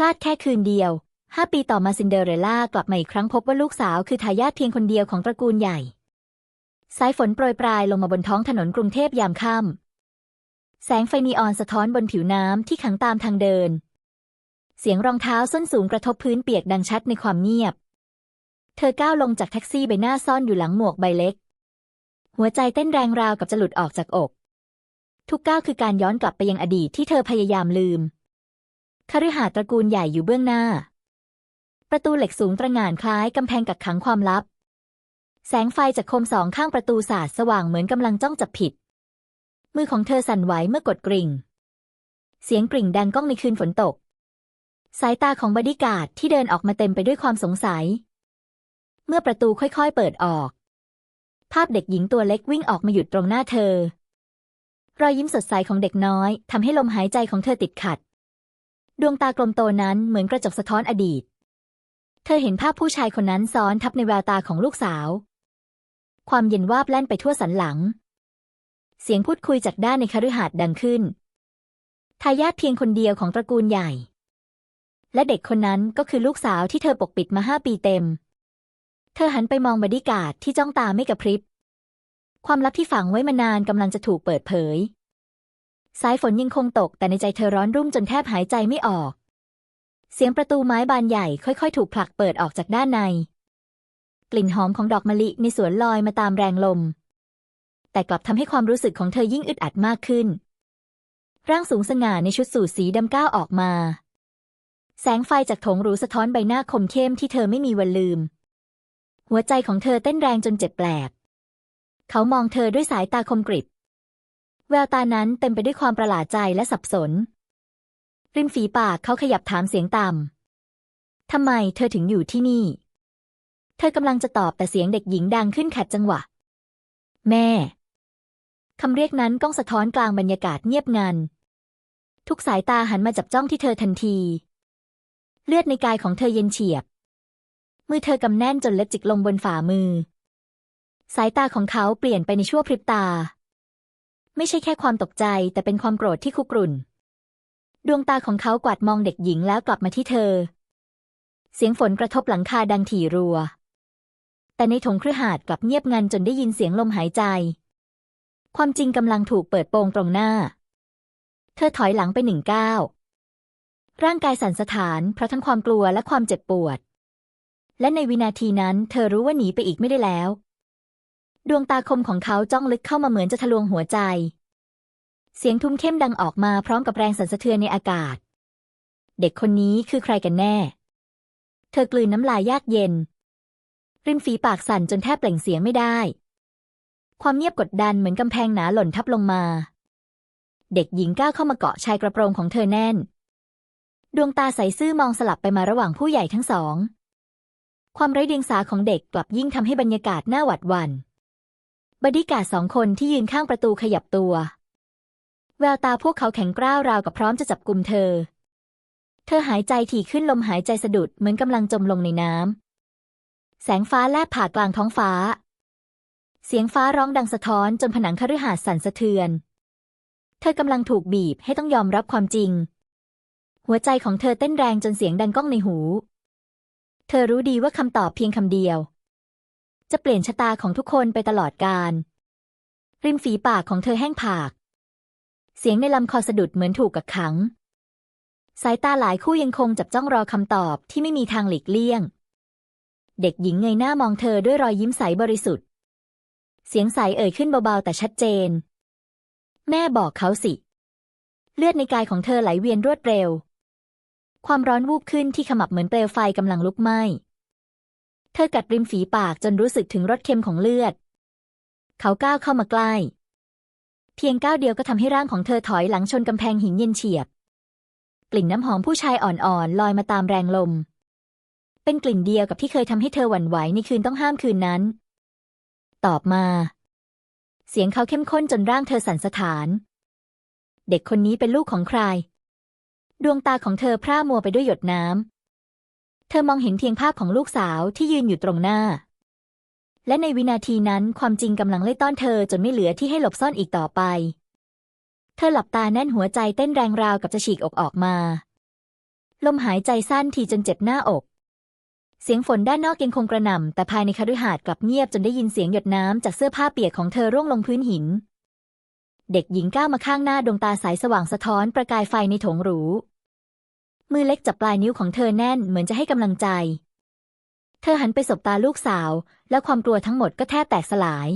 พลาดแค่คืนเดียวห้าปีต่อมาซินเดอเรลล่ากลับมาอีกครั้งพบว่าลูกสาวคือทายาทเพียงคนเดียวของตระกูลใหญ่ สายฝนโปรยปลายลงมาบนท้องถนนกรุงเทพยามค่ำแสงไฟนีออนสะท้อนบนผิวน้ำที่ขังตามทางเดิน เสียงรองเท้าส้นสูงกระทบพื้นเปียกดังชัดในความเงียบ เธอก้าวลงจากแท็กซี่ใบหน้าซ่อนอยู่หลังหมวกใบเล็ก หัวใจเต้นแรงราวกับจะหลุดออกจากอก ทุกก้าวคือการย้อนกลับไปยังอดีตที่เธอพยายามลืม คฤหาสน์ตระกูลใหญ่อยู่เบื้องหน้า ประตูเหล็กสูงตระหง่านคล้ายกำแพงกักขังความลับ แสงไฟจากโคมสองข้างประตูสาดสว่างเหมือนกำลังจ้องจับผิด มือของเธอสั่นไหวเมื่อกดกริ่ง เสียงกริ่งดังก้องในคืนฝนตก สายตาของบดีการ์ดที่เดินออกมาเต็มไปด้วยความสงสัย เมื่อประตูค่อยๆเปิดออก ภาพเด็กหญิงตัวเล็กวิ่งออกมาหยุดตรงหน้าเธอรอยยิ้มสดใสของเด็กน้อยทำให้ลมหายใจของเธอติดขัด ดวงตากลมโตนั้นเหมือนกระจกสะท้อนอดีต เธอเห็นภาพผู้ชายคนนั้นซ้อนทับในแววตาของลูกสาว ความเย็นวาบแล่นไปทั่วสันหลัง เสียงพูดคุยจากด้านในคฤหาสน์ดังขึ้น ทายาทเพียงคนเดียวของตระกูลใหญ่ และเด็กคนนั้นก็คือลูกสาวที่เธอปกปิดมาห้าปีเต็ม เธอหันไปมองบอดี้การ์ดที่จ้องตาไม่กระพริบ ความลับที่ฝังไว้มานานกำลังจะถูกเปิดเผย สายฝนยังคงตกแต่ในใจเธอร้อนรุ่มจนแทบหายใจไม่ออก เสียงประตูไม้บานใหญ่ค่อยๆ ถูกผลักเปิดออกจากด้านใน กลิ่นหอมของดอกมะลิในสวนลอยมาตามแรงลม แต่กลับทำให้ความรู้สึกของเธอยิ่งอึดอัดมากขึ้น ร่างสูงสง่าในชุดสูทสีดำก้าวออกมา แสงไฟจากโถงหรูสะท้อนใบหน้าคมเข้มที่เธอไม่มีวันลืม หัวใจของเธอเต้นแรงจนเจ็บแปลบเขามองเธอด้วยสายตาคมกริบ แววตานั้นเต็มไปด้วยความประหลาดใจและสับสน ริมฝีปากเขาขยับถามเสียงต่ำ ทำไมเธอถึงอยู่ที่นี่ เธอกำลังจะตอบแต่เสียงเด็กหญิงดังขึ้นขัดจังหวะ แม่ คำเรียกนั้นก้องสะท้อนกลางบรรยากาศเงียบงัน ทุกสายตาหันมาจับจ้องที่เธอทันที เลือดในกายของเธอเย็นเฉียบ มือเธอกำแน่นจนเล็บจิกลงบนฝ่ามือ สายตาของเขาเปลี่ยนไปในชั่วพริบตา ไม่ใช่แค่ความตกใจ แต่เป็นความโกรธที่คุกรุ่น ดวงตาของเขากวาดมองเด็กหญิงแล้วกลับมาที่เธอ เสียงฝนกระทบหลังคาดังถี่รัว แต่ในถงครือหาดกลับเงียบงันจนได้ยินเสียงลมหายใจ ความจริงกำลังถูกเปิดโปงตรงหน้า เธอถอยหลังไปหนึ่งก้าวร่างกายสั่นสะท้านเพราะทั้งความกลัวและความเจ็บปวด และในวินาทีนั้น เธอรู้ว่าหนีไปอีกไม่ได้แล้ว ดวงตาคมของเขาจ้องลึกเข้ามาเหมือนจะทะลวงหัวใจ เสียงทุ้มเข้มดังออกมาพร้อมกับแรงสั่นสะเทือนในอากาศ เด็กคนนี้คือใครกันแน่ เธอกลืนน้ำลายยากเย็น ริมฝีปากสั่นจนแทบเปล่งเสียงไม่ได้ ความเงียบกดดันเหมือนกำแพงหนาหล่นทับลงมา เด็กหญิงก้าวเข้ามาเกาะชายกระโปรงของเธอแน่น ดวงตาใสซื่อมองสลับไปมาระหว่างผู้ใหญ่ทั้งสอง ความไร้เดียงสาของเด็กกลับยิ่งทำให้บรรยากาศน่าหวาดหวัน่น บอดี้กาสองคนที่ยืนข้างประตูขยับตัว แววตาพวกเขาแข็งกร้าวราวกับพร้อมจะจับกลุ่มเธอ เธอหายใจถี่ขึ้นลมหายใจสะดุดเหมือนกำลังจมลงในน้ำ แสงฟ้าแลบผ่ากลางท้องฟ้า เสียงฟ้าร้องดังสะท้อนจนผนังคฤหาสน์สั่นสะเทือน เธอกำลังถูกบีบให้ต้องยอมรับความจริง หัวใจของเธอเต้นแรงจนเสียงดังก้องในหู เธอรู้ดีว่าคำตอบเพียงคำเดียว จะเปลี่ยนชะตาของทุกคนไปตลอดกาลริมฝีปากของเธอแห้งผาก เสียงในลำคอสะดุดเหมือนถูกกักขัง สายตาหลายคู่ยังคงจับจ้องรอคำตอบที่ไม่มีทางหลีกเลี่ยง เด็กหญิงเงยหน้ามองเธอด้วยรอยยิ้มใสบริสุทธิ์ เสียงใสเอ่ยขึ้นเบาๆแต่ชัดเจน แม่บอกเขาสิ เลือดในกายของเธอไหลเวียนรวดเร็ว ความร้อนวูบขึ้นที่ขมับเหมือนเปลวไฟกำลังลุกไหม้ ธอกัดริมฝีปากจนรู้สึกถึงรสเค็มของเลือด เขาก้าวเข้ามาใกล้ เพียงก้าวเดียวก็ทำให้ร่างของเธอถอยหลังชนกำแพงหินเย็นเฉียบ กลิ่นน้ำหอมผู้ชายอ่อนๆลอยมาตามแรงลม เป็นกลิ่นเดียวกับที่เคยทำให้เธอหวั่นไหวในคืนต้องห้ามคืนนั้น ตอบมา เสียงเขาเข้มข้นจนร่างเธอสั่นสะท้าน เด็กคนนี้เป็นลูกของใคร ดวงตาของเธอพร่ามัวไปด้วยหยดน้ำ เธอมองเห็นเพียงภาพของลูกสาวที่ยืนอยู่ตรงหน้า และในวินาทีนั้นความจริงกำลังไล่ต้อนเธอจนไม่เหลือที่ให้หลบซ่อนอีกต่อไป เธอหลับตาแน่นหัวใจเต้นแรงราวกับจะฉีกอกออกมา ลมหายใจสั้นทีจนเจ็บหน้าอก เสียงฝนด้านนอกยังคงกระหน่ำแต่ภายในคฤหาสน์กลับเงียบจนได้ยินเสียงหยดน้ำจากเสื้อผ้าเปียกของเธอร่วงลงพื้นหิน เด็กหญิงก้าวมาข้างหน้าดวงตาใสสว่างสะท้อนประกายไฟในโถงหรู มือเล็กจับปลายนิ้วของเธอแน่นเหมือนจะให้กำลังใจ เธอหันไปสบตาลูกสาว แล้วความกลัวทั้งหมดก็แทบแตกสลาย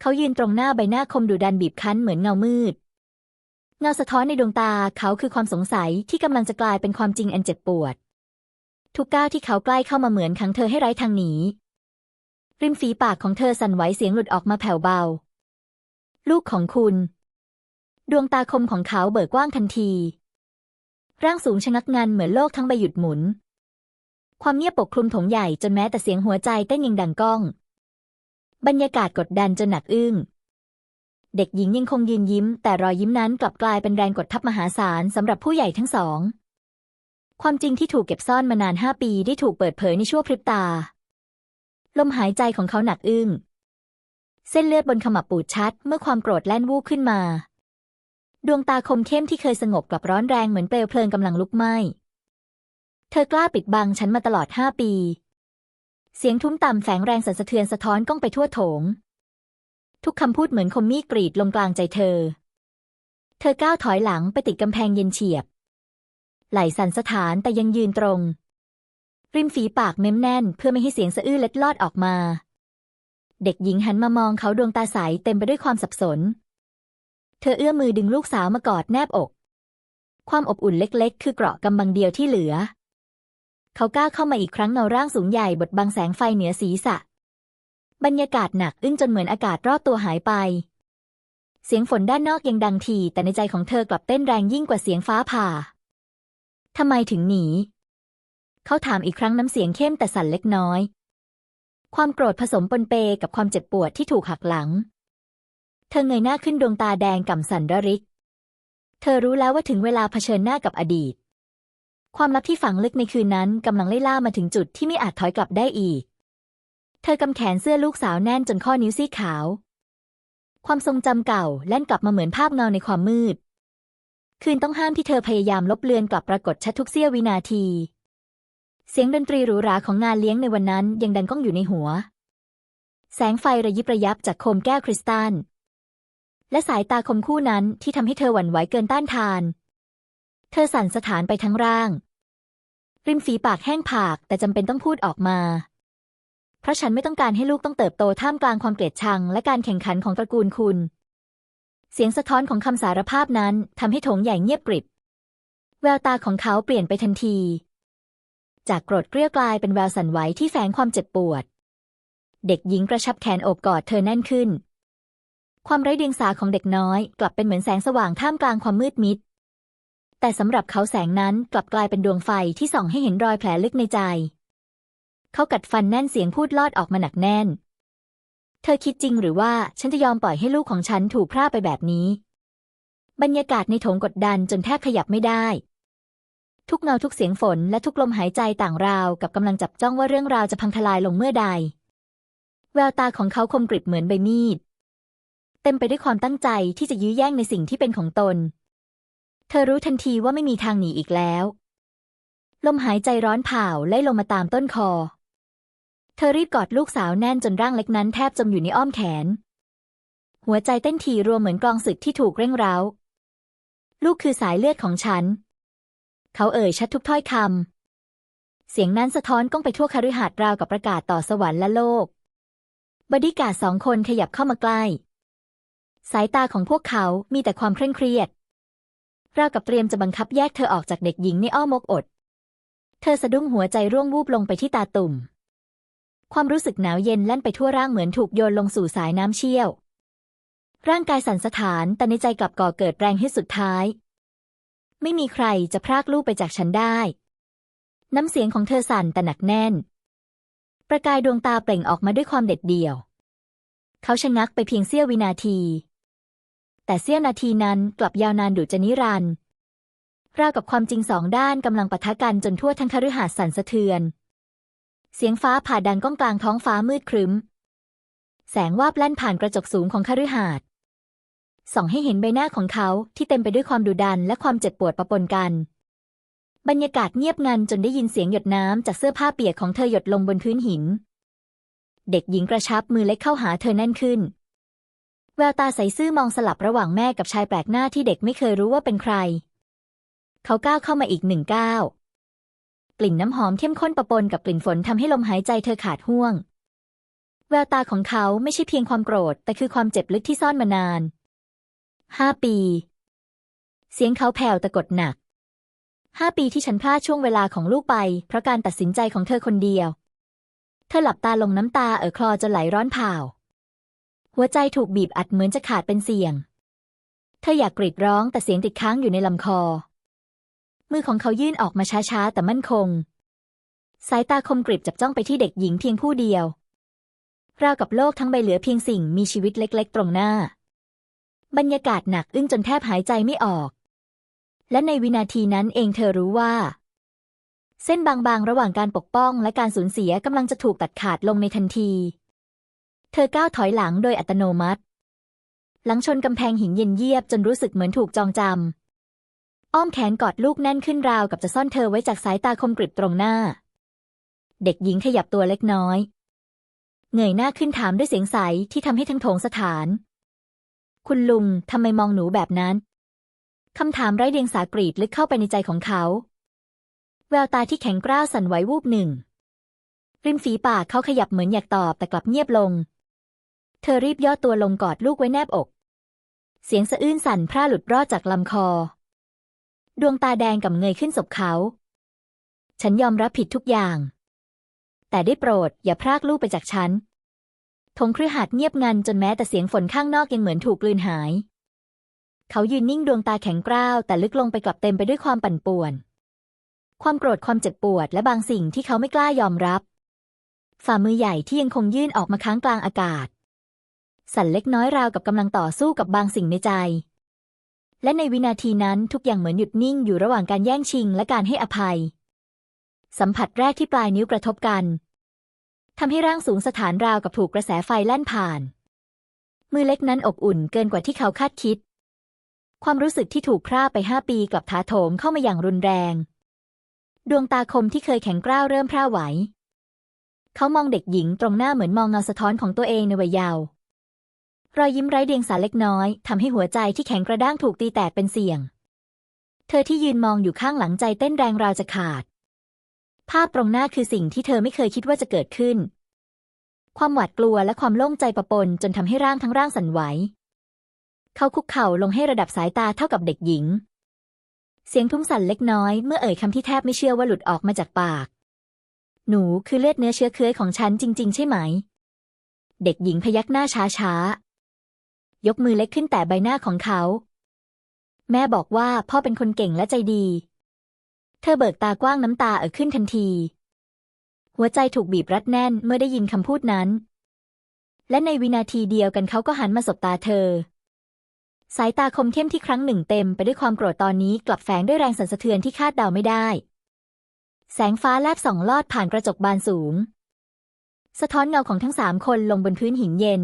เขายืนตรงหน้าใบหน้าคมดุดันบีบคั้นเหมือนเงามืด เงาสะท้อนในดวงตาเขาคือความสงสัยที่กำลังจะกลายเป็นความจริงอันเจ็บปวด ทุกก้าวที่เขาใกล้เข้ามาเหมือนขังเธอให้ไร้ทางหนีริมฝีปากของเธอสั่นไหวเสียงหลุดออกมาแผ่วเบา ลูกของคุณ ดวงตาคมของเขาเบิกกว้างทันที ร่างสูงชะงักงันเหมือนโลกทั้งใบหยุดหมุน ความเงียบปกคลุมถงใหญ่จนแม้แต่เสียงหัวใจเต้นยังดังก้อง บรรยากาศกดดันจนหนักอึ้ง เด็กหญิงยังคงยืนยิ้ม แต่รอยยิ้มนั้นกลับกลายเป็นแรงกดทับมหาศาลสำหรับผู้ใหญ่ทั้งสอง ความจริงที่ถูกเก็บซ่อนมานานห้าปีได้ถูกเปิดเผยในชั่วพริบตา ลมหายใจของเขาหนักอึ้ง เส้นเลือดบนขมับปูดชัด เมื่อความโกรธแล่นวูบขึ้นมา ดวงตาคมเข้มที่เคยสงบกลับร้อนแรงเหมือนเปลวเพลิงกำลังลุกไหม้ เธอกล้าปิดบังฉันมาตลอดห้าปี เสียงทุ้มต่ำแฝงแรงสั่นสะเทือนสะท้อนก้องไปทั่วโถง ทุกคำพูดเหมือนคมมีดกรีดลงกลางใจเธอ เธอก้าวถอยหลังไปติดกำแพงเย็นเฉียบ ไหล่สั่นสะท้านแต่ยังยืนตรง ริมฝีปากเม้มแน่นเพื่อไม่ให้เสียงสะอื้นเล็ดลอดออกมา เด็กหญิงหันมามองเขาดวงตาใสเต็มไปด้วยความสับสน เธอเอื้อมมือดึงลูกสาวมากอดแนบอก ความอบอุ่นเล็กๆ คือเกราะกำบังเดียวที่เหลือ เขาก้าวเข้ามาอีกครั้งเงาร่างสูงใหญ่บดบังแสงไฟเหนือศีรษะ บรรยากาศหนักอึ้งจนเหมือนอากาศรอบตัวหายไป เสียงฝนด้านนอกยังดังที แต่ในใจของเธอกลับเต้นแรงยิ่งกว่าเสียงฟ้าผ่าทำไมถึงหนี เขาถามอีกครั้งน้ำเสียงเข้มแต่สั่นเล็กน้อย ความโกรธผสมปนเปกับความเจ็บปวดที่ถูกหักหลัง เธอเงยหน้าขึ้นดวงตาแดงก่ำสันระริก เธอรู้แล้วว่าถึงเวลาเผชิญหน้ากับอดีต ความลับที่ฝังลึกในคืนนั้นกำลังไล่ล่ามาถึงจุดที่ไม่อาจถอยกลับได้อีก เธอกำแขนเสื้อลูกสาวแน่นจนข้อนิ้วซี่ขาว ความทรงจำเก่าแล่นกลับมาเหมือนภาพเงาในความมืด คืนต้องห้ามที่เธอพยายามลบเลือนกลับปรากฏชัดทุกเสี้ยววินาที เสียงดนตรีหรูหราของงานเลี้ยงในวันนั้นยังดังก้องอยู่ในหัว แสงไฟระยิบระยับจากโคมแก้วคริสตัล และสายตาคมคู่นั้นที่ทำให้เธอหวั่นไหวเกินต้านทาน เธอสั่นสะท้านไปทั้งร่าง ริมฝีปากแห้งผากแต่จำเป็นต้องพูดออกมา เพราะฉันไม่ต้องการให้ลูกต้องเติบโตท่ามกลางความเกลียดชัง และการแข่งขันของตระกูลคุณ เสียงสะท้อนของคำสารภาพนั้นทำให้โถงใหญ่เงียบกริบ แววตาของเขาเปลี่ยนไปทันที จากโกรธเกลี้ยวกลายเป็นแววสั่นไหวที่แฝงความเจ็บปวด เด็กหญิงกระชับแขนโอบกอดเธอแน่นขึ้น ความไร้เดียงสาของเด็กน้อย กลับเป็นเหมือนแสงสว่างท่ามกลางความมืดมิด แต่สำหรับเขาแสงนั้นกลับกลายเป็นดวงไฟที่ส่องให้เห็นรอยแผลลึกในใจ เขากัดฟันแน่นเสียงพูดลอดออกมาหนักแน่น เธอคิดจริงหรือว่าฉันจะยอมปล่อยให้ลูกของฉันถูกพร่าไปแบบนี้ บรรยากาศในโถงกดดันจนแทบขยับไม่ได้ ทุกเงาทุกเสียงฝนและทุกลมหายใจต่างราวกับกำลังจับจ้องว่าเรื่องราวจะพังทลายลงเมื่อใด แววตาของเขาคมกริบเหมือนใบมีด เต็มไปด้วยความตั้งใจที่จะยื้อแย่งในสิ่งที่เป็นของตน เธอรู้ทันทีว่าไม่มีทางหนีอีกแล้ว ลมหายใจร้อนเผาไล่ลงมาตามต้นคอ เธอรีบกอดลูกสาวแน่นจนร่างเล็กนั้นแทบจมอยู่ในอ้อมแขน หัวใจเต้นถี่รัวเหมือนกลองศึกที่ถูกเร่งเร้า ลูกคือสายเลือดของฉัน เขาเอ่ยชัดทุกถ้อยคำ เสียงนั้นสะท้อนก้องไปทั่วคฤหาสน์ราวกับประกาศต่อสวรรค์และโลกบดีการ์ดสองคนขยับเข้ามาใกล้ สายตาของพวกเขามีแต่ความเคร่งเครียด ราวกับเตรียมจะบังคับแยกเธอออกจากเด็กหญิงในอ้อมอกอด เธอสะดุ้งหัวใจร่วงวูบลงไปที่ตาตุ่ม ความรู้สึกหนาวเย็นแล่นไปทั่วร่างเหมือนถูกโยนลงสู่สายน้ำเชี่ยว ร่างกายสั่นสะท้านแต่ในใจกลับก่อเกิดแรงให้สุดท้าย ไม่มีใครจะพรากลูกไปจากฉันได้ น้ำเสียงของเธอสั่นแต่หนักแน่น ประกายดวงตาเปล่งออกมาด้วยความเด็ดเดี่ยว เขาชะงักไปเพียงเสี้ยววินาที แต่เสี้ยนาทีนั้นกลับยาวนานดุจนิรันดร์ราวกับความจริงสองด้านกำลังปะทะกันจนทั่วทั้งคฤหาสน์สั่นสะเทือน เสียงฟ้าผ่าดังก้องกลางท้องฟ้ามืดครึ้ม แสงวาบแล่นผ่านกระจกสูงของคฤหาสน์ส่องให้เห็นใบหน้าของเขาที่เต็มไปด้วยความดุดันและความเจ็บปวดปะปนกัน บรรยากาศเงียบงันจนได้ยินเสียงหยดน้ำจากเสื้อผ้าเปียกของเธอหยดลงบนพื้นหิน เด็กหญิงกระชับมือเล็กเข้าหาเธอแน่นขึ้น แววตาใสซื่อมองสลับระหว่างแม่กับชายแปลกหน้าที่เด็กไม่เคยรู้ว่าเป็นใคร เขาก้าวเข้ามาอีกหนึ่งก้าวกลิ่นน้ำหอมเข้มข้นปะปนกับกลิ่นฝนทำให้ลมหายใจเธอขาดห่วง แววตาของเขาไม่ใช่เพียงความโกรธ แต่คือความเจ็บลึกที่ซ่อนมานานห้าปี เสียงเขาแผ่วแต่กดหนักห้าปีที่ฉันพลาดช่วงเวลาของลูกไป เพราะการตัดสินใจของเธอคนเดียว เธอหลับตาลงน้ำตาเอ่อคลอจนไหลร้อนเผา หัวใจถูกบีบอัดเหมือนจะขาดเป็นเสียง เธออยากกรีดร้องแต่เสียงติดค้างอยู่ในลำคอ มือของเขายื่นออกมาช้าๆ แต่มั่นคง สายตาคมกริบจับจ้องไปที่เด็กหญิงเพียงผู้เดียว ราวกับโลกทั้งใบเหลือเพียงสิ่งมีชีวิตเล็กๆ ตรงหน้า บรรยากาศหนักอึ้งจนแทบหายใจไม่ออก และในวินาทีนั้นเองเธอรู้ว่า เส้นบางๆ ระหว่างการปกป้องและการสูญเสียกำลังจะถูกตัดขาดลงในทันที เธอก้าวถอยหลังโดยอัตโนมัติ หลังชนกำแพงหินเย็นเยียบจนรู้สึกเหมือนถูกจองจำ อ้อมแขนกอดลูกแน่นขึ้นราวกับจะซ่อนเธอไว้จากสายตาคมกริบตรงหน้า เด็กหญิงขยับตัวเล็กน้อย เงยหน้าขึ้นถามด้วยเสียงใสที่ทำให้ทั้งโถงสถาน คุณลุงทำไมมองหนูแบบนั้นคำถามไร้เดียงสากรีดลึกเข้าไปในใจของเขา แววตาที่แข็งกร้าวสั่นไหววูบหนึ่งริมฝีปากเขาขยับเหมือนอยากตอบแต่กลับเงียบลง เธอรีบย่อตัวลงกอดลูกไว้แนบอก เสียงสะอื้นสั่นพร่าหลุดรอดจากลำคอ ดวงตาแดงกับเงยขึ้นศพเขา ฉันยอมรับผิดทุกอย่าง แต่ได้โปรดอย่าพรากลูกไปจากฉันธงครือหัดเงียบงันจนแม้แต่เสียงฝนข้างนอกยังเหมือนถูกกลืนหาย เขายืนนิ่งดวงตาแข็งกร้าวแต่ลึกลงไปกลับเต็มไปด้วยความปั่นป่วน ความโกรธความเจ็บปวดและบางสิ่งที่เขาไม่กล้ายอมรับ ฝ่ามือใหญ่ที่ยังคงยื่นออกมาค้างกลางอากาศ สั่นเล็กน้อยราวกับกำลังต่อสู้กับบางสิ่งในใจ และในวินาทีนั้นทุกอย่างเหมือนหยุดนิ่งอยู่ระหว่างการแย่งชิงและการให้อภัย สัมผัสแรกที่ปลายนิ้วกระทบกันทำให้ร่างสูงสถานราวกับถูกกระแสไฟแล่นผ่าน มือเล็กนั้นอบอุ่นเกินกว่าที่เขาคาดคิด ความรู้สึกที่ถูกพร่าไปห้าปีกลับถาโถมเข้ามาอย่างรุนแรง ดวงตาคมที่เคยแข็งกร้าวเริ่มพร่าไหว เขามองเด็กหญิงตรงหน้าเหมือนมองเงาสะท้อนของตัวเองในวัยเยาว์ รอยยิ้มไร้เดียงสาเล็กน้อยทำให้หัวใจที่แข็งกระด้างถูกตีแตกเป็นเสี่ยง เธอที่ยืนมองอยู่ข้างหลังใจเต้นแรงราวจะขาด ภาพตรงหน้าคือสิ่งที่เธอไม่เคยคิดว่าจะเกิดขึ้น ความหวาดกลัวและความโล่งใจปะปนจนทำให้ร่างทั้งร่างสั่นไหว เขาคุกเข่าลงให้ระดับสายตาเท่ากับเด็กหญิง เสียงทุ้มสั่นเล็กน้อยเมื่อเอ่ยคำที่แทบไม่เชื่อว่าหลุดออกมาจากปาก หนูคือเลือดเนื้อเชื้อเคื้อของฉันจริง ๆ ใช่ไหมเด็กหญิงพยักหน้าช้าๆ ยกมือเล็กขึ้นแต่ใบหน้าของเขา แม่บอกว่าพ่อเป็นคนเก่งและใจดี เธอเบิกตากว้างน้ำตาเอ่อขึ้นทันที หัวใจถูกบีบรัดแน่นเมื่อได้ยินคำพูดนั้น และในวินาทีเดียวกันเขาก็หันมาสบตาเธอ สายตาคมเข้มที่ครั้งหนึ่งเต็มไปด้วยความโกรธตอนนี้กลับแฝงด้วยแรงสั่นสะเทือนที่คาดเดาไม่ได้ แสงฟ้าแลบส่องลอดผ่านกระจกบานสูง สะท้อนเงาของทั้งสามคนลงบนพื้นหินเย็น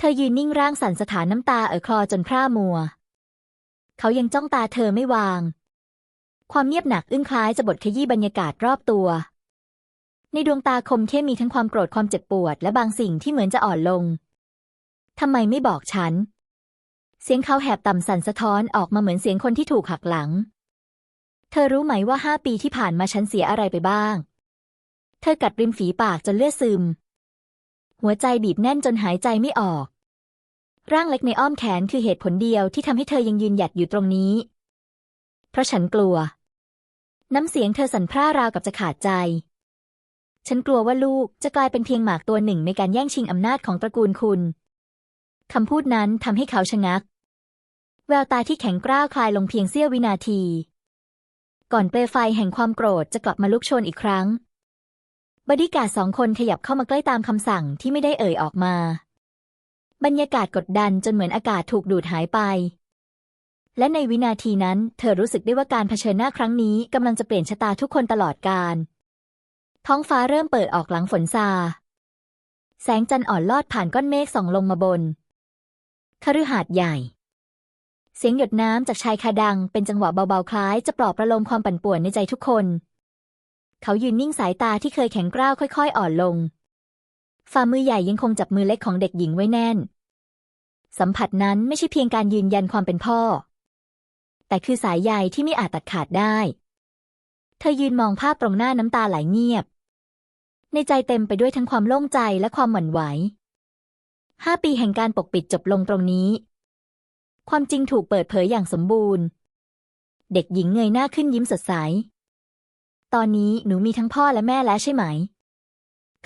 เธอยืนนิ่งร่างสั่นสถานน้ำตาเอ่อคลอจนพร่ามัว เขายังจ้องตาเธอไม่วาง ความเงียบหนักอึ้งคล้ายจะบดขยี้บรรยากาศรอบตัว ในดวงตาคมเข้มมีทั้งความโกรธความเจ็บปวด และบางสิ่งที่เหมือนจะอ่อนลง ทำไมไม่บอกฉัน เสียงเขาแหบต่ำสั่นสะท้อนออกมาเหมือนเสียงคนที่ถูกหักหลัง เธอรู้ไหมว่าห้าปีที่ผ่านมาฉันเสียอะไรไปบ้าง เธอกัดริมฝีปากจนเลือดซึม หัวใจบีบแน่นจนหายใจไม่ออก ร่างเล็กในอ้อมแขนคือเหตุผลเดียวที่ทำให้เธอยังยืนหยัดอยู่ตรงนี้ เพราะฉันกลัว น้ำเสียงเธอสั่นพร่าราวกับจะขาดใจ ฉันกลัวว่าลูกจะกลายเป็นเพียงหมากตัวหนึ่งในการแย่งชิงอำนาจของตระกูลคุณคำพูดนั้นทำให้เขาชะงัก แววตาที่แข็งกร้าวคลายลงเพียงเสี้ยววินาที ก่อนเปลวไฟแห่งความโกรธจะกลับมาลุกโชนอีกครั้ง บดีการสองคนขยับเข้ามาใกล้ตามคำสั่งที่ไม่ได้เอ่ยออกมา บรรยากาศกดดันจนเหมือนอากาศถูกดูดหายไป และในวินาทีนั้น เธอรู้สึกได้ว่าการเผชิญหน้าครั้งนี้กำลังจะเปลี่ยนชะตาทุกคนตลอดกาลท้องฟ้าเริ่มเปิดออกหลังฝนซา แสงจันทร์อ่อนลอดผ่านก้อนเมฆส่องลงมาบนคฤหาสน์ใหญ่ เสียงหยดน้ำจากชายคาดังเป็นจังหวะเบาๆคล้ายจะปลอบประโลมความปั่นป่วนในใจทุกคน เขายืนนิ่งสายตาที่เคยแข็งกร้าวค่อย ๆ อ่อนลง ฝ่ามือใหญ่ยังคงจับมือเล็กของเด็กหญิงไว้แน่น สัมผัสนั้นไม่ใช่เพียงการยืนยันความเป็นพ่อ แต่คือสายใยที่ไม่อาจตัดขาดได้ เธอยืนมองภาพตรงหน้าน้ำตาไหลเงียบ ในใจเต็มไปด้วยทั้งความโล่งใจและความหวั่นไหวห้าปีแห่งการปกปิดจบลงตรงนี้ ความจริงถูกเปิดเผยอย่างสมบูรณ์ เด็กหญิงเงยหน้าขึ้นยิ้มสดใส ตอนนี้หนูมีทั้งพ่อและแม่แล้วใช่ไหม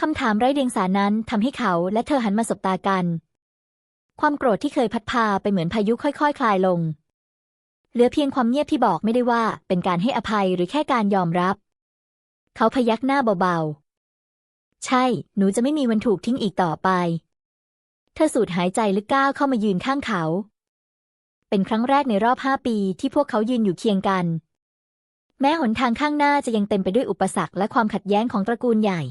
คำถามไร้เดียงสานั้นทำให้เขาและเธอหันมาสบตากัน ความโกรธที่เคยพัดพาไปเหมือนพายุค่อยๆคคลายลง เหลือเพียงความเงียบที่บอกไม่ได้ว่าเป็นการให้อภัยหรือแค่การยอมรับ เขาพยักหน้าเบาๆ ใช่ หนูจะไม่มีวันถูกทิ้งอีกต่อไป เธอสูดหายใจลึกก้าวเข้ามายืนข้างเขา เป็นครั้งแรกในรอบห้าปีที่พวกเขายืนอยู่เคียงกัน แม้หนทางข้างหน้าจะยังเต็มไปด้วยอุปสรรคและความขัดแย้งของตระกูลใหญ่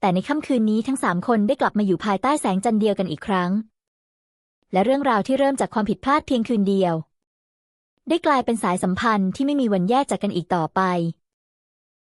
แต่ในค่ำคืนนี้ทั้งสามคนได้กลับมาอยู่ภายใต้แสงจันทร์เดียวกันอีกครั้ง และเรื่องราวที่เริ่มจากความผิดพลาดเพียงคืนเดียว ได้กลายเป็นสายสัมพันธ์ที่ไม่มีวันแยกจากกันอีกต่อไป